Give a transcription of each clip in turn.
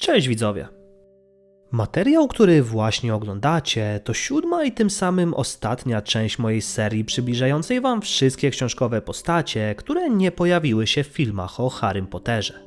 Cześć widzowie. Materiał, który właśnie oglądacie, to siódma i tym samym ostatnia część mojej serii przybliżającej wam wszystkie książkowe postacie, które nie pojawiły się w filmach o Harrym Potterze.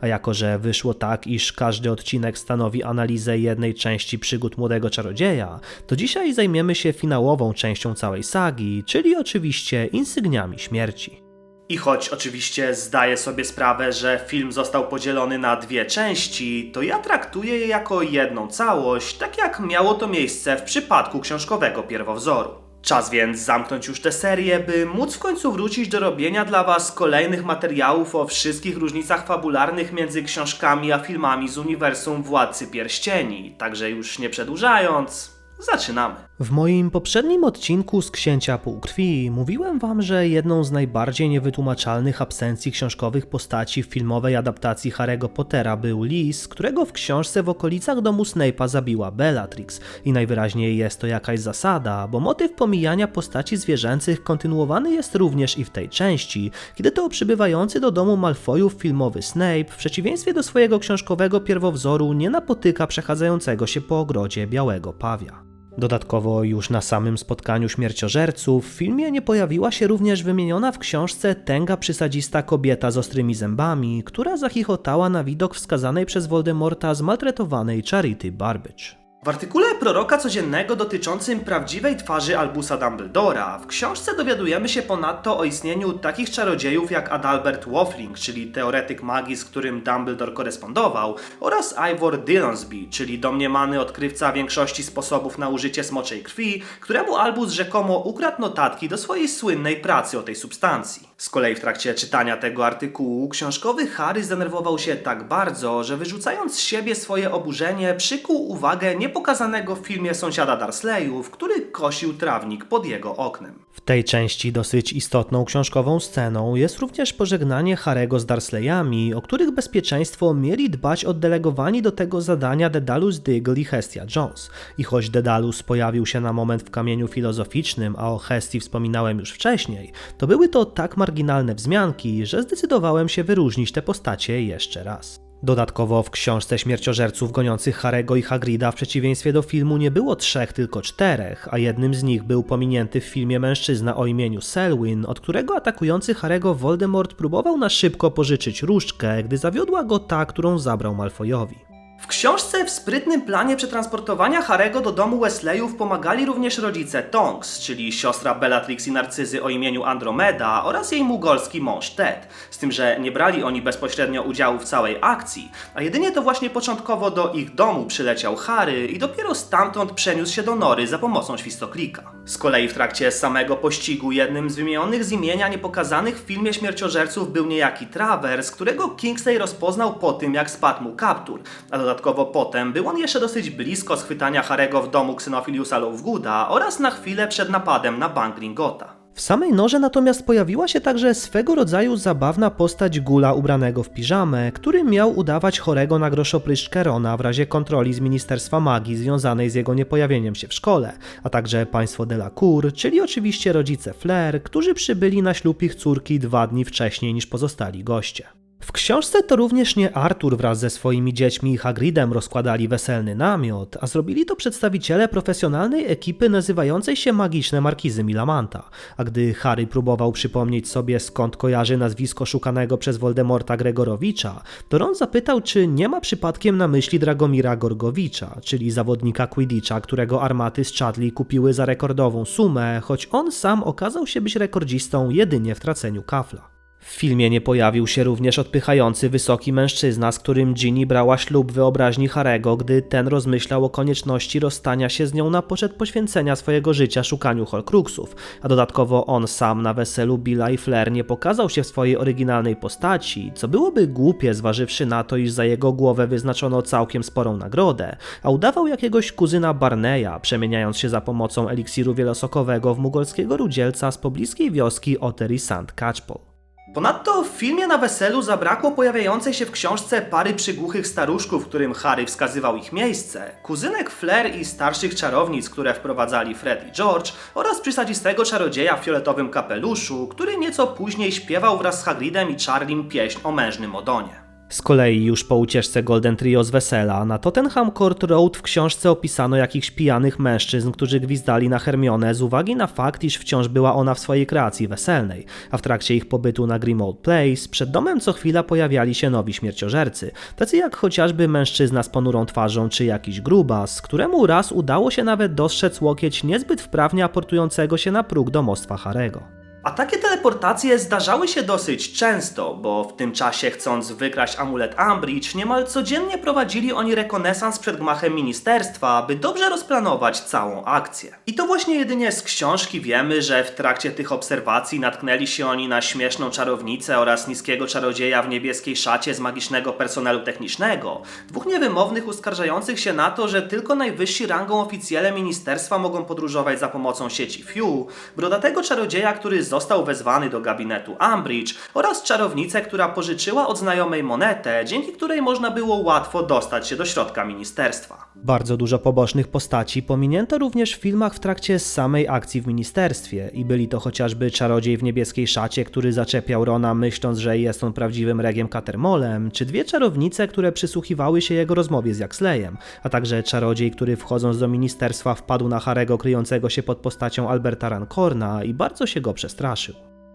A jako, że wyszło tak, iż każdy odcinek stanowi analizę jednej części przygód młodego czarodzieja, to dzisiaj zajmiemy się finałową częścią całej sagi, czyli oczywiście insygniami śmierci. I choć oczywiście zdaję sobie sprawę, że film został podzielony na dwie części, to ja traktuję je jako jedną całość, tak jak miało to miejsce w przypadku książkowego pierwowzoru. Czas więc zamknąć już tę serię, by móc w końcu wrócić do robienia dla Was kolejnych materiałów o wszystkich różnicach fabularnych między książkami a filmami z uniwersum Władcy Pierścieni. Także już nie przedłużając, Zaczynamy. W moim poprzednim odcinku z Księcia Półkrwi mówiłem wam, że jedną z najbardziej niewytłumaczalnych absencji książkowych postaci w filmowej adaptacji Harry'ego Pottera był Lis, którego w książce w okolicach domu Snape'a zabiła Bellatrix. I najwyraźniej jest to jakaś zasada, bo motyw pomijania postaci zwierzęcych kontynuowany jest również i w tej części, kiedy to przybywający do domu Malfoyów filmowy Snape w przeciwieństwie do swojego książkowego pierwowzoru nie napotyka przechadzającego się po ogrodzie białego pawia. Dodatkowo już na samym spotkaniu śmierciożerców w filmie nie pojawiła się również wymieniona w książce tęga przysadzista kobieta z ostrymi zębami, która zachichotała na widok wskazanej przez Voldemorta zmaltretowanej Charity Barbage. W artykule proroka codziennego dotyczącym prawdziwej twarzy Albusa Dumbledora w książce dowiadujemy się ponadto o istnieniu takich czarodziejów jak Adalbert Waffling, czyli teoretyk magii, z którym Dumbledore korespondował, oraz Ivor Dillonsby, czyli domniemany odkrywca większości sposobów na użycie smoczej krwi, któremu Albus rzekomo ukradł notatki do swojej słynnej pracy o tej substancji. Z kolei w trakcie czytania tego artykułu książkowy Harry zdenerwował się tak bardzo, że wyrzucając z siebie swoje oburzenie przykuł uwagę niepokazanego w filmie sąsiada Dursleyów, który kosił trawnik pod jego oknem. W tej części dosyć istotną książkową sceną jest również pożegnanie Harego z Dursleyami, o których bezpieczeństwo mieli dbać oddelegowani do tego zadania Dedalus Diggle i Hestia Jones. I choć Dedalus pojawił się na moment w kamieniu filozoficznym, a o Hestii wspominałem już wcześniej, to były to tak marginalne wzmianki, że zdecydowałem się wyróżnić te postacie jeszcze raz. Dodatkowo w książce śmierciożerców goniących Harego i Hagrida w przeciwieństwie do filmu nie było trzech, tylko czterech, a jednym z nich był pominięty w filmie mężczyzna o imieniu Selwyn, od którego atakujący Harego Voldemort próbował na szybko pożyczyć różdżkę, gdy zawiodła go ta, którą zabrał Malfoyowi. W książce w sprytnym planie przetransportowania Harego do domu Wesleyów pomagali również rodzice Tonks, czyli siostra Bellatrix i Narcyzy o imieniu Andromeda oraz jej mugolski mąż Ted. Z tym, że nie brali oni bezpośrednio udziału w całej akcji, a jedynie to właśnie początkowo do ich domu przyleciał Harry i dopiero stamtąd przeniósł się do Nory za pomocą świstoklika. Z kolei w trakcie samego pościgu jednym z wymienionych z imienia niepokazanych w filmie śmierciożerców był niejaki Travers, którego Kingsley rozpoznał po tym, jak spadł mu kaptur, a dodatkowo potem był on jeszcze dosyć blisko schwytania Harego w domu Xenophiliusa Lovegooda oraz na chwilę przed napadem na bank Gringota. W samej norze natomiast pojawiła się także swego rodzaju zabawna postać gula ubranego w piżamę, który miał udawać chorego na groszopryszczkę Rona w razie kontroli z Ministerstwa Magii związanej z jego niepojawieniem się w szkole, a także państwo Delacour, czyli oczywiście rodzice Flair, którzy przybyli na ślub ich córki dwa dni wcześniej niż pozostali goście. W książce to również nie Arthur wraz ze swoimi dziećmi i Hagridem rozkładali weselny namiot, a zrobili to przedstawiciele profesjonalnej ekipy nazywającej się Magiczne Markizy Milamanta. A gdy Harry próbował przypomnieć sobie skąd kojarzy nazwisko szukanego przez Voldemorta Gregorowicza, to Ron zapytał, czy nie ma przypadkiem na myśli Dragomira Gorgowicza, czyli zawodnika Quidditcha, którego armaty z Chadley kupiły za rekordową sumę, choć on sam okazał się być rekordzistą jedynie w traceniu kafla. W filmie nie pojawił się również odpychający wysoki mężczyzna, z którym Ginny brała ślub wyobraźni Harego, gdy ten rozmyślał o konieczności rozstania się z nią na poczet poświęcenia swojego życia szukaniu Horcruxów, a dodatkowo on sam na weselu Billa i Flair nie pokazał się w swojej oryginalnej postaci, co byłoby głupie zważywszy na to, iż za jego głowę wyznaczono całkiem sporą nagrodę, a udawał jakiegoś kuzyna Barneya, przemieniając się za pomocą eliksiru wielosokowego w mugolskiego rudzielca z pobliskiej wioski Ottery St. Catchpole. Ponadto w filmie na weselu zabrakło pojawiającej się w książce pary przygłuchych staruszków, którym Harry wskazywał ich miejsce, kuzynek Flair i starszych czarownic, które wprowadzali Fred i George oraz przysadzistego czarodzieja w fioletowym kapeluszu, który nieco później śpiewał wraz z Hagridem i Charlim pieśń o mężnym Odonie. Z kolei już po ucieczce Golden Trio z wesela na Tottenham Court Road w książce opisano jakichś pijanych mężczyzn, którzy gwizdali na Hermionę z uwagi na fakt, iż wciąż była ona w swojej kreacji weselnej, a w trakcie ich pobytu na Grimmauld Place przed domem co chwila pojawiali się nowi śmierciożercy, tacy jak chociażby mężczyzna z ponurą twarzą czy jakiś grubas, któremu raz udało się nawet dostrzec łokieć niezbyt wprawnie aportującego się na próg domostwa Harego. A takie teleportacje zdarzały się dosyć często, bo w tym czasie chcąc wykraść amulet Ambridge, niemal codziennie prowadzili oni rekonesans przed gmachem ministerstwa, aby dobrze rozplanować całą akcję. I to właśnie jedynie z książki wiemy, że w trakcie tych obserwacji natknęli się oni na śmieszną czarownicę oraz niskiego czarodzieja w niebieskiej szacie z magicznego personelu technicznego. Dwóch niewymownych uskarżających się na to, że tylko najwyżsi rangą oficjele ministerstwa mogą podróżować za pomocą sieci FIU, brodatego czarodzieja, który został wezwany do gabinetu Ambridge oraz czarownicę, która pożyczyła od znajomej monetę, dzięki której można było łatwo dostać się do środka ministerstwa. Bardzo dużo pobocznych postaci pominięto również w filmach w trakcie samej akcji w ministerstwie i byli to chociażby czarodziej w niebieskiej szacie, który zaczepiał Rona myśląc, że jest on prawdziwym regiem Catermolem, czy dwie czarownice, które przysłuchiwały się jego rozmowie z Jaxleyem, a także czarodziej, który wchodząc do ministerstwa wpadł na Harego kryjącego się pod postacią Alberta Rancorna i bardzo się go przestraszył.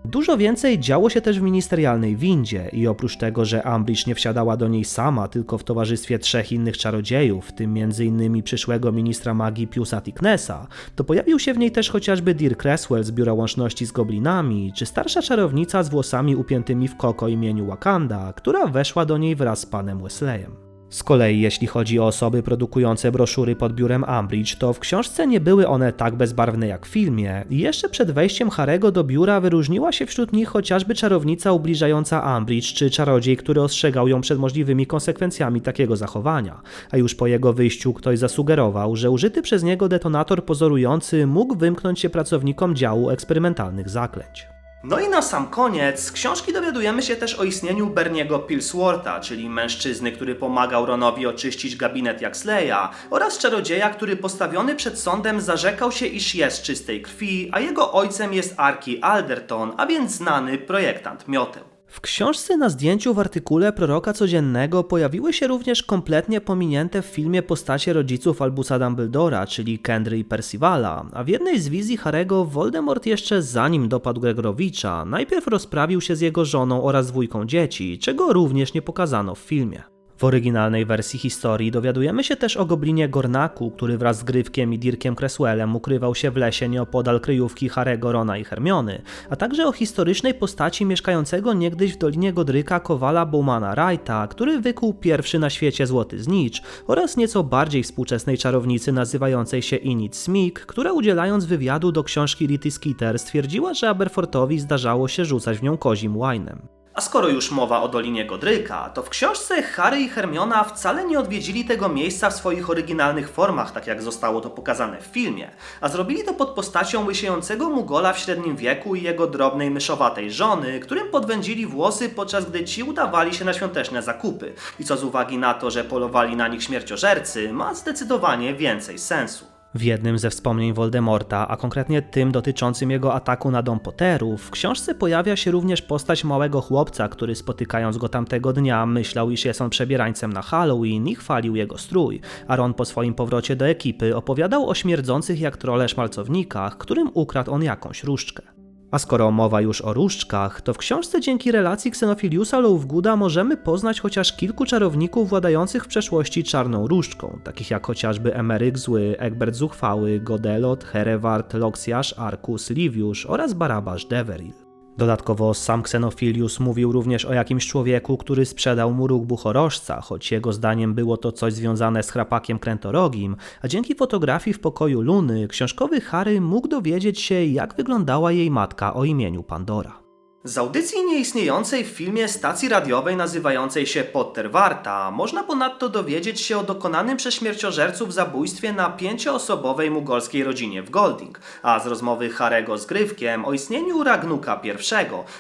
Dużo więcej działo się też w ministerialnej windzie i oprócz tego, że Ambridge nie wsiadała do niej sama, tylko w towarzystwie trzech innych czarodziejów, w tym m.in. przyszłego ministra magii Piusa Ticknessa, to pojawił się w niej też chociażby Dear Cresswell z Biura Łączności z Goblinami, czy starsza czarownica z włosami upiętymi w koko imieniu Wakanda, która weszła do niej wraz z panem Wesleyem. Z kolei jeśli chodzi o osoby produkujące broszury pod biurem Ambridge, to w książce nie były one tak bezbarwne jak w filmie jeszcze przed wejściem Harego do biura wyróżniła się wśród nich chociażby czarownica ubliżająca Ambridge czy czarodziej, który ostrzegał ją przed możliwymi konsekwencjami takiego zachowania, a już po jego wyjściu ktoś zasugerował, że użyty przez niego detonator pozorujący mógł wymknąć się pracownikom działu eksperymentalnych zaklęć. No i na sam koniec, z książki dowiadujemy się też o istnieniu Berniego Pilsworta, czyli mężczyzny, który pomagał Ronowi oczyścić gabinet Jaxleya, oraz czarodzieja, który postawiony przed sądem zarzekał się, iż jest czystej krwi, a jego ojcem jest Arki Alderton, a więc znany projektant mioteł. W książce na zdjęciu w artykule Proroka Codziennego pojawiły się również kompletnie pominięte w filmie postacie rodziców Albusa Dumbledora, czyli Kendry i Percivala, a w jednej z wizji Harego Voldemort jeszcze zanim dopadł Gregorowicza, najpierw rozprawił się z jego żoną oraz dwójką dzieci, czego również nie pokazano w filmie. W oryginalnej wersji historii dowiadujemy się też o goblinie Gornaku, który wraz z Grywkiem i Dirkiem Cresswellem ukrywał się w lesie nieopodal kryjówki Harego, Rona i Hermiony, a także o historycznej postaci mieszkającego niegdyś w Dolinie Godryka kowala Bowmana Wrighta, który wykuł pierwszy na świecie złoty znicz oraz nieco bardziej współczesnej czarownicy nazywającej się Enid Smig, która udzielając wywiadu do książki Litty Skeeter stwierdziła, że Aberfortowi zdarzało się rzucać w nią kozim łajnem. A skoro już mowa o Dolinie Godryka, to w książce Harry i Hermiona wcale nie odwiedzili tego miejsca w swoich oryginalnych formach, tak jak zostało to pokazane w filmie, a zrobili to pod postacią łysiejącego Mugola w średnim wieku i jego drobnej myszowatej żony, którym podwędzili włosy podczas gdy ci udawali się na świąteczne zakupy. I co z uwagi na to, że polowali na nich śmierciożercy, ma zdecydowanie więcej sensu. W jednym ze wspomnień Voldemorta, a konkretnie tym dotyczącym jego ataku na dom Potterów, w książce pojawia się również postać małego chłopca, który spotykając go tamtego dnia myślał, iż jest on przebierańcem na Halloween i chwalił jego strój. A Ron po swoim powrocie do ekipy opowiadał o śmierdzących jak trole szmalcownikach, którym ukradł on jakąś różdżkę. A skoro mowa już o różdżkach, to w książce dzięki relacji Xenophiliusa Lovegoota możemy poznać chociaż kilku czarowników władających w przeszłości czarną różdżką, takich jak chociażby Emeryk Zły, Egbert Zuchwały, Godelot, Hereward, Loxiasz, Arcus, Liviusz oraz Barabasz Deveril. Dodatkowo sam Xenophilius mówił również o jakimś człowieku, który sprzedał mu róg buchorożca, choć jego zdaniem było to coś związane z chrapakiem krętorogim, a dzięki fotografii w pokoju Luny książkowy Harry mógł dowiedzieć się, jak wyglądała jej matka o imieniu Pandora. Z audycji nieistniejącej w filmie stacji radiowej nazywającej się Potterwarta można ponadto dowiedzieć się o dokonanym przez śmierciożerców zabójstwie na pięcioosobowej mugolskiej rodzinie w Golding, a z rozmowy Harego z Grywkiem o istnieniu Ragnuka I,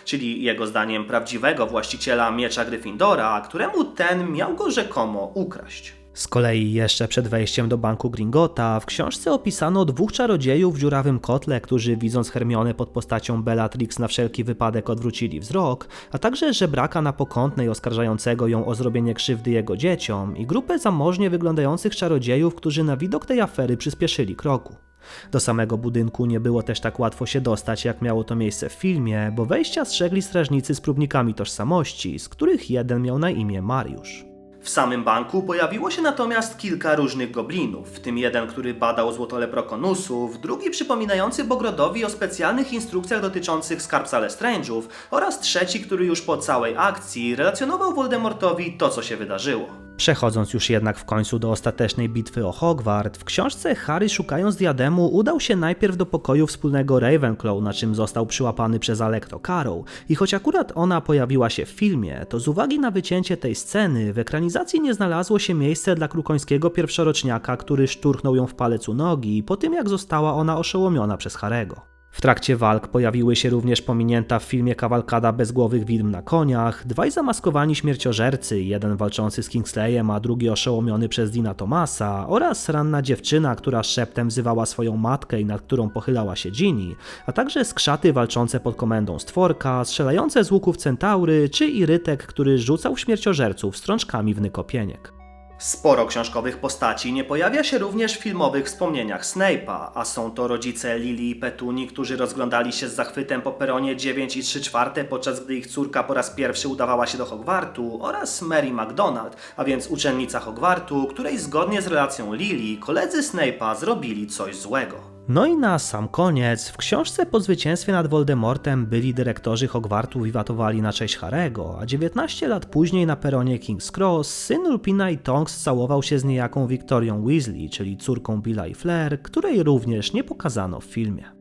czyli jego zdaniem prawdziwego właściciela miecza Gryffindora, któremu ten miał go rzekomo ukraść. Z kolei jeszcze przed wejściem do banku Gringota w książce opisano dwóch czarodziejów w dziurawym kotle, którzy widząc Hermionę pod postacią Bellatrix na wszelki wypadek odwrócili wzrok, a także żebraka na pokątnej oskarżającego ją o zrobienie krzywdy jego dzieciom i grupę zamożnie wyglądających czarodziejów, którzy na widok tej afery przyspieszyli kroku. Do samego budynku nie było też tak łatwo się dostać, jak miało to miejsce w filmie, bo wejścia strzegli strażnicy z próbnikami tożsamości, z których jeden miał na imię Mariusz. W samym banku pojawiło się natomiast kilka różnych goblinów, w tym jeden, który badał złoto leprokonusów, drugi przypominający Bogrodowi o specjalnych instrukcjach dotyczących skarbca Lestrange'ów oraz trzeci, który już po całej akcji relacjonował Voldemortowi to, co się wydarzyło. Przechodząc już jednak w końcu do ostatecznej bitwy o Hogwart, w książce Harry szukając diademu udał się najpierw do pokoju wspólnego Ravenclaw, na czym został przyłapany przez Alecto Carrow i choć akurat ona pojawiła się w filmie, to z uwagi na wycięcie tej sceny w ekranizacji nie znalazło się miejsce dla krukońskiego pierwszoroczniaka, który szturchnął ją w palec u nogi po tym jak została ona oszołomiona przez Harego. W trakcie walk pojawiły się również pominięta w filmie kawalkada bezgłowych widm na koniach, dwaj zamaskowani śmierciożercy, jeden walczący z Kingsleyem, a drugi oszołomiony przez Dina Thomasa, oraz ranna dziewczyna, która szeptem wzywała swoją matkę i nad którą pochylała się Ginny, a także skrzaty walczące pod komendą stworka, strzelające z łuków centaury, czy irytek, który rzucał śmierciożerców strączkami w nykopieniek. Sporo książkowych postaci nie pojawia się również w filmowych wspomnieniach Snape'a, a są to rodzice Lily i Petuni, którzy rozglądali się z zachwytem po peronie 9 i 3 czwarte, podczas gdy ich córka po raz pierwszy udawała się do Hogwartu, oraz Mary McDonald, a więc uczennica Hogwartu, której zgodnie z relacją Lily koledzy Snape'a zrobili coś złego. No i na sam koniec, w książce po zwycięstwie nad Voldemortem byli dyrektorzy Hogwartu wiwatowali na cześć Harego, a 19 lat później na peronie King's Cross syn Lupina i Tonks całował się z niejaką Victorią Weasley, czyli córką Billa i Flair, której również nie pokazano w filmie.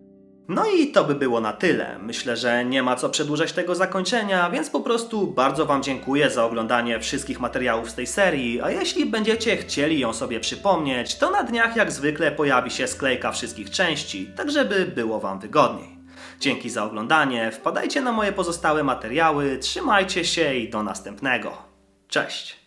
No i to by było na tyle. Myślę, że nie ma co przedłużać tego zakończenia, więc po prostu bardzo Wam dziękuję za oglądanie wszystkich materiałów z tej serii, a jeśli będziecie chcieli ją sobie przypomnieć, to na dniach jak zwykle pojawi się sklejka wszystkich części, tak żeby było Wam wygodniej. Dzięki za oglądanie, wpadajcie na moje pozostałe materiały, trzymajcie się i do następnego. Cześć!